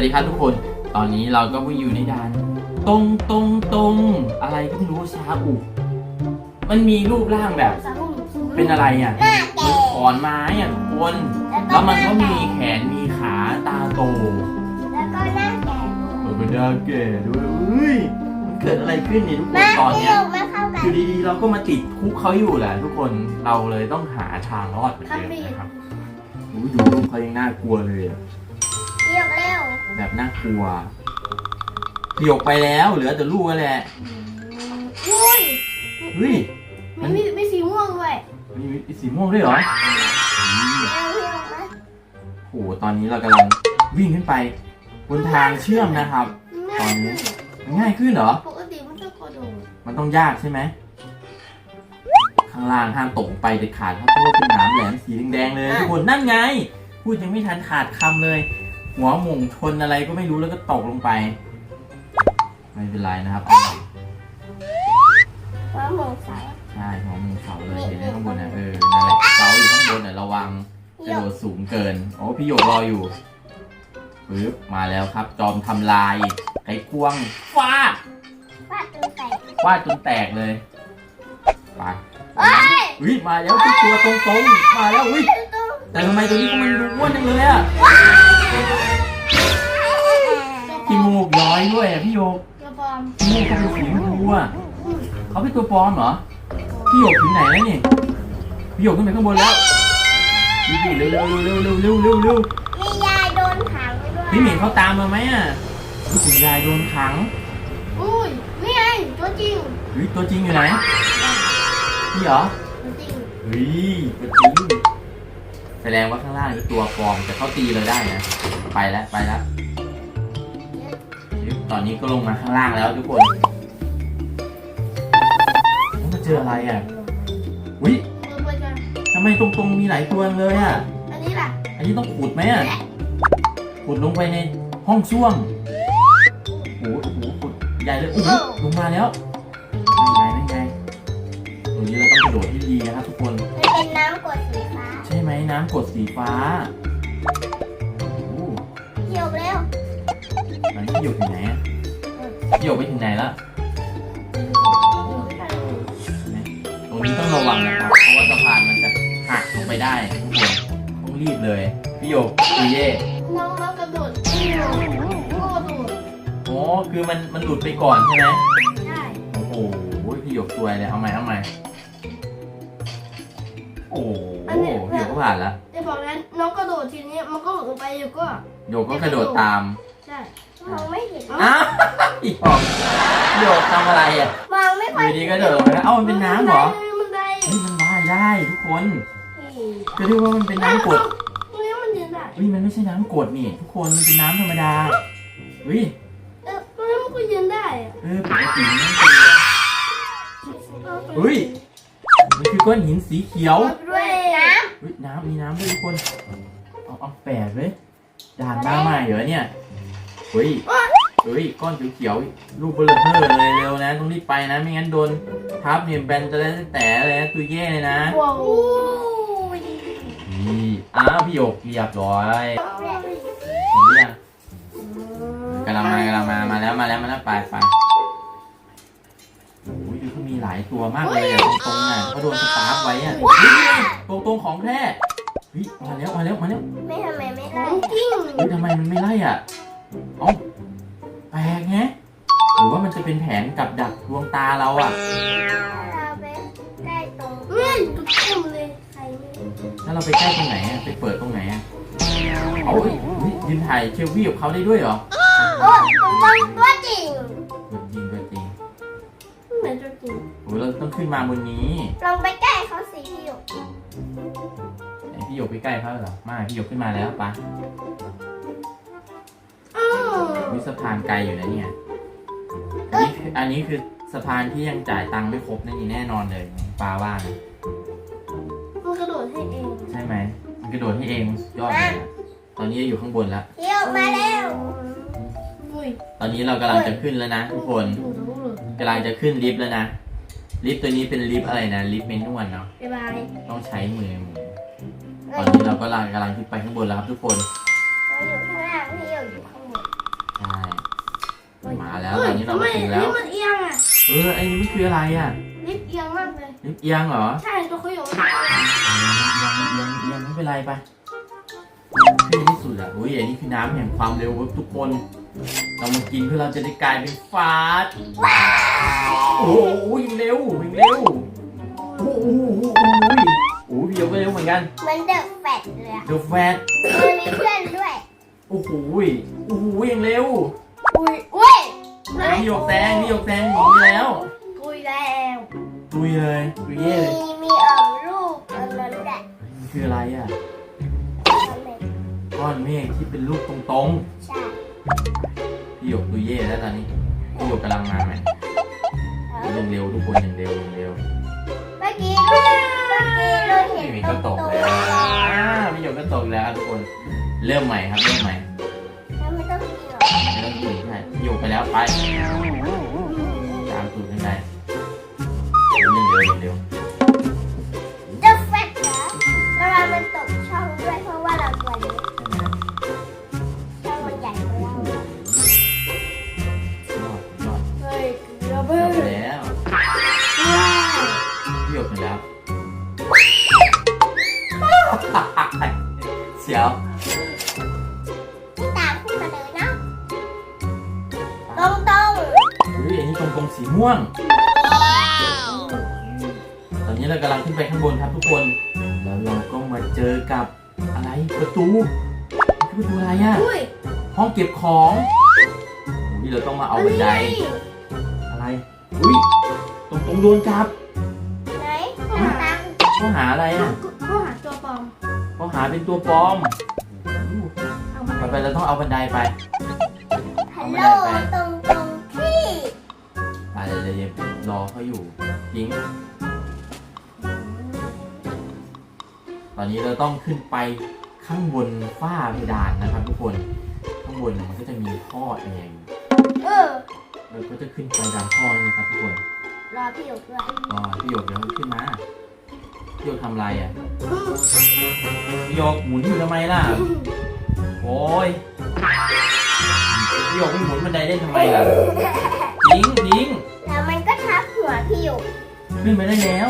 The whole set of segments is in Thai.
วัสดีครับทุกคน ตอนนี้เราก็มาอยู่ในด่านตรงตรงตรงอะไรก็ไม่รู้ซาอุ มันมีรูปร่างแบบ เป็นอะไรอะหน้าแก่ขอนไม้อะทุกคน แล้วมันก็มีแขนมีขาตาโต แล้วก็หน้าแก่เออเป็นดาแก่ด้วยเฮ้ยมันเกิดอะไรขึ้นเนี่ยทุกคนมาตอนพี่เนี้โยยกมาเข้ากัอนยู่ดีๆเราก็มาติดคุกเขาอยู่แหละทุกคนเราเลยต้องหาทางรอดเหมือนเดิมนะครับอุ๊ยดูรูปเขายังน่ากลัวเลยอะพี่โยกเร็ว แบบน่ากลัวพี่หยกไปแล้ว เหลือแต่ลูกก็แหละอุ้ยเฮ้ยมันมีมีสีม่วงด้วยมีมีสีม่วงด้วยเหรอเร็วพี่โยกมาโอ้โหตอนนี้เรากำลังวิ่งขึ้นไป บนทางเชื่อมนะครับตอนนี้มันง่ายขึ้นเหรอ ปกติมันจะกระโดดมันต้องยากใช่ไหม ข้างล่างห้ามตกลงไปเด็ดขาดเพราะว่าเป็นหนามแหลมสีแดงๆเลยทุกคนนั่นไง พูดยังไม่ทันขาดคำเลย หัวหม่งชนอะไรก็ไม่รู้แล้วก็ตกลงไป ไม่เป็นไรนะครับว่าหมงสายใช่หัวหม่งเสาเลยเห็นไหมข้างบนน่ะเออนั่นแหละเสาอยู่ข้างบนน่ะระวังกพี่ระโยโดกดสูงเกินโอ้พี่โยกรออยู่ปึ๊บมาแล้วครับ จอมทำลายไขควงฟาดฟาดจนแตกฟาดจนแตกเลยไปเอ้ยอุ้ยมาแล้วที่ตัวตรงๆมาแล้วอุ้ยตู้แต่ทำไมตัวนี้มันดูอ้วนจังเลยอะ พี่มูกน้อยด้วยอะพี่โยกกระบอมพี่มูกเขาเป็นสีชมพูอะเขาเป็นตัวปลอมเหรอ พี่โยกถึงไหนแล้วนี่ พี่โยกขึ้นไปข้างบนแล้วพี่พี่เร็วเร็วเร็วเร็วเร็วเร็วเร็วมียายโดนขังไปด้วยพี่หมีเขาตามมาไหมอะรู้สึกยายโดนขังอุ้ยนี่ไงตัวจริงเฮ้ยตัวจริงอยู่ไหน พี่เหรอตัวจริง เฮ้ยตัวจริง แสดงว่าข้างล่างนี่ตัวปลอมแต่เขาตีเราได้นะ ไปแล้วไปแล้ว ตอนนี้ก็ลงมาข้างล่างแล้วทุกคนแล้วมาเจออะไรอะอุ้ยตัวไปกันทำไมตรงๆมีหลายตัวเลยอะ อันนี้ล่ะ อันนี้ต้องขุดไหมอะ ขุดลงไปในห้องส้วมโอ้โหโอ้โหขุดใหญ่เลยโอ้โหลงมาแล้วนั่นไงนั่นไงตรงนี้เราต้องกระโดดที่ดีนะครับทุกคน น้ำกรดสีฟ้าโอ้โหพี่โยกเร็วตอนนี้พี่หยกถึงไหนอะพี่หยกไปถึงไหนแล้วตรงนี้ต้องระวังนะครับ เพราะว่าสะพานมันจะหักลงไปได้ทุกคนต้องรีบเลย พี่โยกพี่เย่น้องมากระโดดพี่โยกกระโดดโอ้คือมันมันหลุดไปก่อนใช่ไหมได้โอ้โหพี่โยกสวยเลยเอาใหม่เอาใหม่โอ้ โหพี่โยกก็ผ่านแล้วจะบอกนั้นน้องกระโดดทีนี้มันก็หลุดลงไปอยู่ก็ โยกก็กระโดดตาม ใช่มองไม่เห็นอ้าวอีกออกพี่โยกทำอะไรอะมองไม่อค่อยยู่ดีก็โดดลงไปแล้วเอ้ามันเป็นน้ำเหรอมันได้เฮ้ยมันว่ายได้ทุกคนก็เรียกว่ามันเป็นน้ำกรดตรงนี้มันยืนได้เฮ้ยมันไม่ใช่น้ำกรดนี่ ทุกคนมันเป็นน้ำธรรมดาเฮ้ยเออตรงนี้มันก็ยืนได้อะเออปกติมันไม่เป็นเฮ้ยมันคือก้อนหินสีเขียวด้วยน้ เฮ้ยน้ำมีน้ำด้วยทุกคนเอาเอาแปดเลยด่านมาใหม่เหรอเนี่ยเฮ้ยเฮ้ยก้อนเขียวๆลูกเบลเทอร์เลยเร็วนะต้องรีบไปนะไม่งั้นโดนทับเนี่ยแบนจะได้แต่เลยนะตัวแย่เลยนะนี่อ้าวพี่หยกเรียบร้อยเห็นหรือยังกำลังมากำลังมามาแล้วมาแล้วมาแล้วไปไปโอ้ยดูเขามี หลายตัวมากเลยอะตรงๆอะเขาโดนสตาร์ฟไว้อะตรงตรงๆของแท้เฮ้ยมาแล้วมาแล้วมาแล้วไม่ทำไมไม่ได้จริงเฮ้ยทำไมมันไม่ไล่อะเอ้าแปลกไงหรือว่ามันจะเป็นแผนกับดักดวงตาเราอะ เราไปใกล้ตรงเฮ้ยตุ๊กตาเลยใครไม่รู้ถ้าเราไปใกล้ตรงไหนอะไปเปิดตรงไหนอะเอาเฮ้ยเฮ้ยยืนถ่ายเชลวี่กับเขาได้ด้วยเหรอโอ้ตุ๊กตาตัวจริงตัวจริงตัวจริง เหมือนตัวจริงโอ้ย เราต้องขึ้นมาบนนี้ลองไปใกล้เขาสิพี่หยกไหนพี่หยกไปใกล้เขาเหรอไม่พี่หยกขึ้นมาแล้วปะอ้าววิสะพานไกลอยู่นะเนี่ยอันนี้คืออันนี้คือสะพานที่ยังจ่ายตังค์ไม่ครบนั่นนี่แน่นอนเลยปลาว่านะมันกระโดดให้เองใช่ไหมมันกระโดดให้เองยอดเลยอะตอนนี้อยู่ข้างบนแล้ว พี่หยกมาแล้วอุ้ยตอนนี้เรากำลังจะขึ้นแล้วนะทุกคนดูดูดูกำลังจะขึ้นลิฟต์แล้วนะ ลิฟต์ตัวนี้เป็นลิฟต์อะไรนะลิฟต์เมนวลเนาะบ๊ายบายต้องใช้มือหมุนตอนนี้เราก็กำลังกำลังขึ้นไปข้างบนแล้วครับทุกคนเออยู่ข้างล่างพี่อยู่อยู่ข้างบนใช่มาแล้วตอนนี้เรามาถึงแล้วนี่มันเอียงอะเออไอ้นี่มันคืออะไรอะนิดเอียงมากเลยลิฟต์เอียงเหรอใช่ตัวเขาอยู่เออเอียงเอียงเอียงไม่เป็นไรไปขึ้นที่สุดอะอุ้ยอันนี้คือน้ำแห่งความเร็วครับทุกคน เรามากินเพื่อเราจะได้กลายเป็นฟาสต์โอ้โหยิงเร็วยิงเร็วโอ้โหโอ้โหโอ้โหพี่ยกก็เร็วเหมือนกันเหมือนเดอะแฟตเลยอะเดอะแฟตมันมีเพื่อนด้วย โอ้โหโอ้โหยิงเร็วอุ้ยอุ้ยพี่ยกแซงพี่ยกแซงหนีไปแล้วอุ้ยแล้วตุยเลยตุยมีเย่เลยมีเอ่อรูปอันนั้นแหละมันคืออะไรอะอันไหนก้อนเมฆที่เป็นรูปตรงใช่ๆ พี่หยกตุยเย่แล้วตอนนี้พี่หยกกำลังมาไหมเออยังเร็วทุกคนยังเร็วยังเร็วเมื่อกี้เราเมื่อกี้เราเห็นพี่หมีตก็รงตกตัวแล้วแล้วอ่าพี่หยกก็ตกแล้วครับทุกคน เริ่มใหม่ครับเริ่มใหม่ไม่ต้องกินหรอกไม่ต้องตื่นใช่พี่หยกไปแล้วไปตามตูดขึ้นได้ยังเร็วยังเร็วเด พี่หยกไปแล้วเสียวตามขึ้นมาเลยนะตรงตรงอุ้ยอันนี้ตรงตรงสีม่วง ตอนนี้เรากำลังขึ้นไปข้างบนครับทุกคน แล้วเราก็มาเจอกับอะไรประตูประตูอะไรอะอุ้ยห้องเก็บของนี่เราต้องมาเอาบันไดอะไรอุ้ยตรงตรงโดนจับไหน ตังข้อหาอะไรอะก็หาตัวปลอมข้อหาเป็นตัวปลอมอู้เอามาไปไปเราต้องเอาบันไดไป ฮัลโหลตรงตรงที่ไปเลยเลยรอเขาอยู่ยิง ตอนนี้เราต้องขึ้นไปข้างบนฝ้าเพดานนะครับทุกคน ข้างบนมันก็จะมีท่อแอร์อยู่เออเราก็จะขึ้นไปตามท่อนี่นะครับทุกคน รอพี่หยกด้วยก็พี่หยกเดี๋ยวขึ้นมาพี่หยกทำอะไรอะพี่หยกหมุนอยู่ทำไมล่ะโอ้ยพี่หยกไม่หมุนบันไดได้ทำไมล่ะยิงยิงแล้วมันก็ทับหัวพี่หยกขึ้นไปได้แล้ว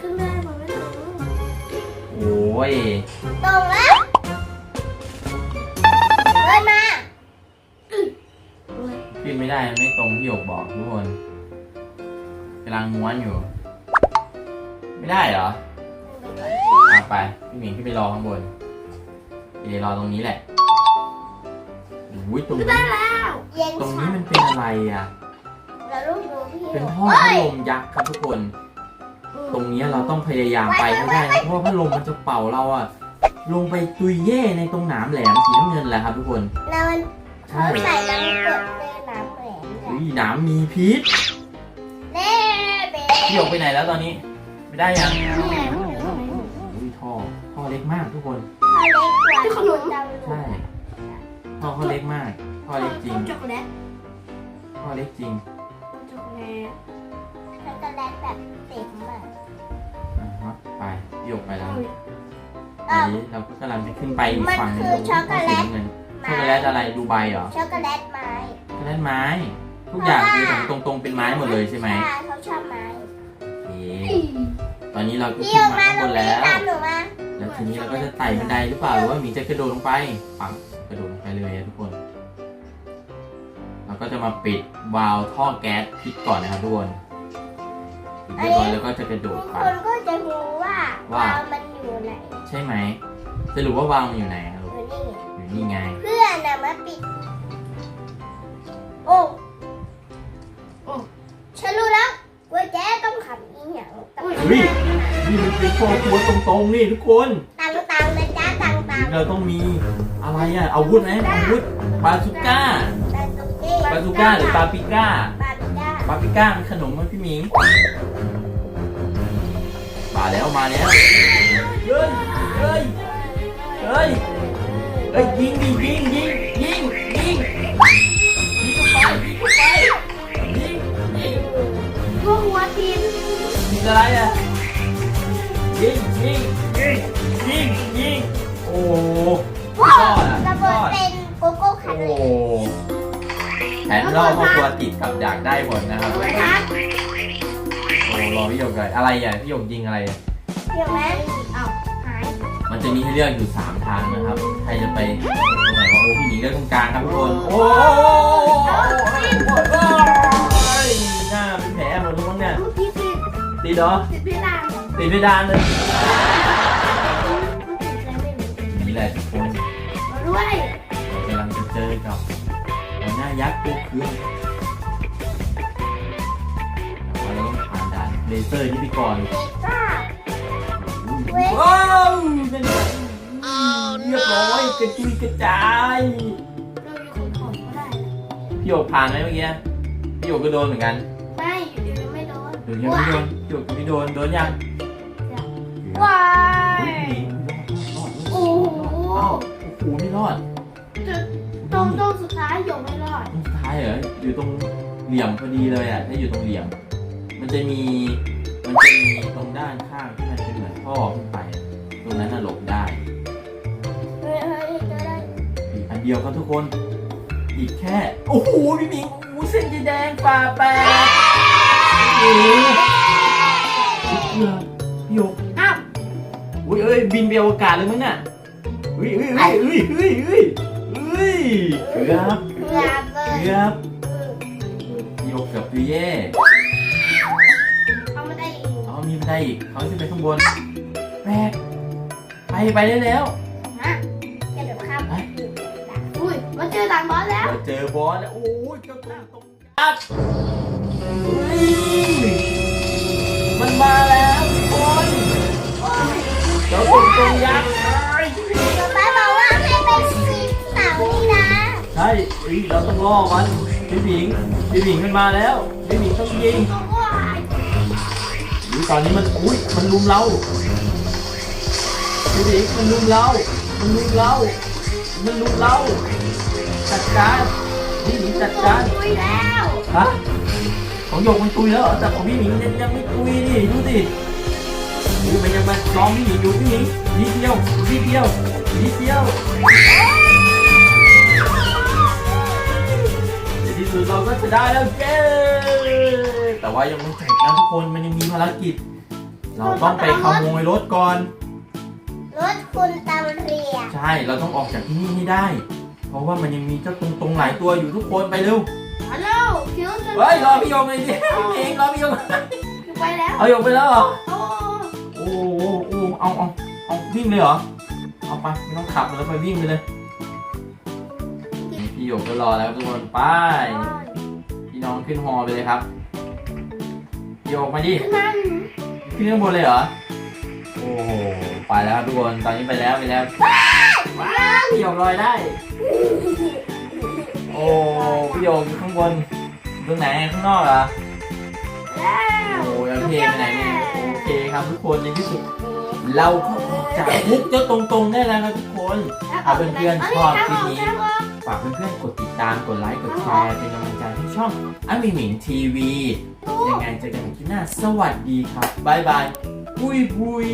ขึ้นได้มันไม่ตรงโอ้ยตรงแล้วเดินมาขึ้นไม่ได้มันไม่ตรงพี่หยกบอกทุกคน กำลังม้วนอยู่ ไม่ได้เหรอเอาไป พี่หมิงขึ้นไปรอข้างบนเดี๋ยวรอตรงนี้แหละโอ้ยตรงนี้เย็นตรงฉ่นี้มันเป็นอะไรอะำแล้วลูกดูพี่หยเป็นกท่อพัดลมยักษ์ครับทุกคน ตรงนี้เราต้องพยายามไปให้ได้นะเพราะว่าพัดลมมันจะเป่าเราอะลงไปตุยเย่ในตรงหนามแหลมสีน้ำเงินแหละครับทุกคน แล้วมันใช่เขาใส่น้ำกรดเลยน้ำแหลมแหละอุ้ยหนามมีพิษเน่เบ๊ พี่ออกไปไหนแล้วตอนนี้ ไม่ได้ยังเนี่ยอุ้ยท่อท่อเล็กมากทุกคนเขาเล็กกว่าขนมใช่ท่อเขาเล็กมากท่อเล็กจริงช็อกโกแลตท่อเล็กจริงช็อกโกแลตช็อกโกแลตแบบเต็มอะอะฮะไปพี่ออกไปแล้วเอ้าอันนี้เราก็กำลังจะขึ้นไปอีกฝั่งหนึงมันคือช็อกโกแลตสีน้ำเงินช็อกโกแลตอะไรดูใบเหรอช็อกโกแลตไม้ ช็อกโกแลตไม้ ทุกอย่างคือตรงตรงๆเป็นไม้หมดเลยใช่ไหม ใช่เขาชอบไม้โอเค ตอนนี้เราก็พี่ขึ้อนอกมามาข้างตบรงนนี้แล้วตามหนูมาแล้วทีนี้เราก็จะไต่บันไดหรือเปล่าหรือว่าหมีจะกระโดดลงไปปังกระโดดลงไปเลยอะทุกคน เราก็จะมาปิดวาล์วท่อแก๊สพิษก่อนนะครับทุกคนปิดเรียบร้อยแล้วก็จะกระโดทุดกไป คนก็จะรู้ว่าว่า วาวมันอยู่ไหนใช่ไหมสรุปว่าวาล์วมันอยู่ไหนอะลูกอยู่นี่ไงอยู่นี่ไง เพื่อนน่ะมาปิด โอ้โอ้ฉันรู้แล้วว่าแจ๊ต้ องขับอีหยังกับเฮ้ยนี่มันเป็นตัวตัวตรงๆนี่ทุกคน ตังตังนะจ๊ะตังตังเราต้องมีอะไรอะอาวุธไหมอาวุธบาซูก้าตังตุกกี้บาซูก้าหรือปาปิก้าปาปิก้าปาปริก้ามันขนมไหมพี่หมิงมาแล้วมาแล้วเฮ้ยเฮ้ยเฮ้ยเฮ้ยยิงดิยิงยิงยิงยิง อะไรอะยิงยิงยิงยิงยิงโอ้โหาวระเบิดเป็นโกโก้คันโอ้เลยแผนรอบครอตัวติดกับดักได้หมดนะครับโนะครัอ้รอพี่หยกเลยอะไรอะพี่หยงยิงอะไรอะเดี๋ยวแม่อ้หายมันจะมีให้เลือกอยู่สามทางนะครับ ใครจะไปตรงไหนวะโอ้พี่หนีเลือกตรงกลางครับทุกคนโอ้ เหรอติดเพดานติดเพดานเลยมันติดอะไรไม่รู้นี่แหละทุกคนมาด้วยเรากำลังจะเจอกับหัวหน้ายักษ์ตัวเครื่องแต่ว่าเราต้องผ่านด่านเลเซอร์ที่พี่กรณ์เด็กซ่าว้าวนั่นไงเรียบร้อยกระจุยกระจายเรามีคนถอดก็ได้นะพี่หยกผ่านไหมเมื่อกี้พี่หยกก็โดนเหมือนกันไม่อยู่ดีๆไม่โดนโดนยังไม่โดน พี่หยกก็ไม่โดน โดนยังว้าเฮ้ยยรอดโอ้โหอ้าวโอ้โหไม่รอดจุดตรงตรงสุดท้ายหยกไม่รอดตรงสุดท้ายเหรอ อยู่ตรงเหลี่ยมพอดีเลยอะ ถ้าอยู่ตรงเหลี่ยม มันจะมี มันจะมีตรงด้านข้างที่มันเป็นเหมือนท่อขึ้นไป ตรงนั้นน่ะหลบได้ เฮ้ยเฮ้ยเจอได้อีกอันเดียวครับทุกคน อีกแค่ โอ้โหพี่หมิงโอ้โหเส้นสีแดงฝ่าแปดโอ้โห เกือบพี่หยกอ้าวอุ้ยเอ้ยบินไปอวกาศเลยมั้งน่ะอุ้ยอุ้ยอุ้ยอุ้ยอุ้ยอุ้ยอุ้ยเกือบเกือบเลยเกือบพี่หยกเกือบตัวเย่เอามาได้อีกเอามีบันไดอีกเขาขึ้นไปข้างบนแปลกไปไปได้แล้วนะกระโดดข้ามไปอุ้ยมาเจอด่านบอสแล้วเราเจอบอสแล้วโอ้ยเจ้าตรงตรงยักษ์เฮ้ย มาแล้วทุกคนเจ้าตรงตรงยักษ์เฮ้ยป๊าบอกว่าให้ไปซีเสานี่นะ ใช่เฮ้ยเราต้องล่อมันพี่หมิงพี่หมิงมันมาแล้วพี่หมิงต้องยิงโอ้ยอุ้ยตอนนี้มันอุ้ยมันลุมเราพี่หมิงมันลุมเรา มันลุมเรา มันลุมเราจัดการพี่หมิงจัดการฮะ ของหยกมันตุยแล้วเหรอแต่ของพี่หมิงยังยังไม่ตุยนี่ดูสิดูมันยังมาซ้อมพี่หมิงอยู่พี่หมิงนิดเดียวนิดเดียวนิดเดียวในที่สุดเราก็จะได้แล้วเย้แต่ว่ายังไม่เสร็จนะทุกคนมันยังมีภารกิจ เราต้องไปขโมยรถก่อน รถคุณตำเรียใช่เราต้องออกจากที่นี่ให้ได้ เพราะว่ามันยังมีเจ้าตรงๆหลายตัวอยู่ทุกคนไปเร็ว ฮัลโหลคิวจะ เฮ้ยรอพี่โยงเลยดิพี่หมิงรอพี่โยงไปแล้วเอาหยกไปแล้วเหรอโอ้โอ้โหโอ้โหเอาเอาเอาวิ่งเลยเหรอเอาไปไม่ต้องขับแล้วไปวิ่งไปเลยพี่หยกก็รอแล้วทุกคนไปพี่น้องขึ้นฮอไปเลยครับพี่หยกมาดินั่นขึ้นข้างบนเลยเหรอโอ้โหไปแล้วครับทุกคนตอนนี้ไปแล้วไปแล้วว้าวพี่หยกลอยได้ โอ้พี่หยกอยู่ข้างบน ตรงไหนข้างนอกเหรอแล้วโอ้ยโอเคไปไหนเนี่ยโอเคครับทุกคนในที่สุด เราก็ออกจากคุกเจ้าตรงๆได้แล้วครับทุกคนฝากเพื่อนๆชอบคลิปนี้ฝากเพื่อนๆกดติดตามกดไลค์กดแชร์เป็นกำลังใจให้ช่องอันมีหมิงทีวียังไงเจอกันใหม่คลิปหน้า สวัสดีครับบ๊ายบายปุยปุย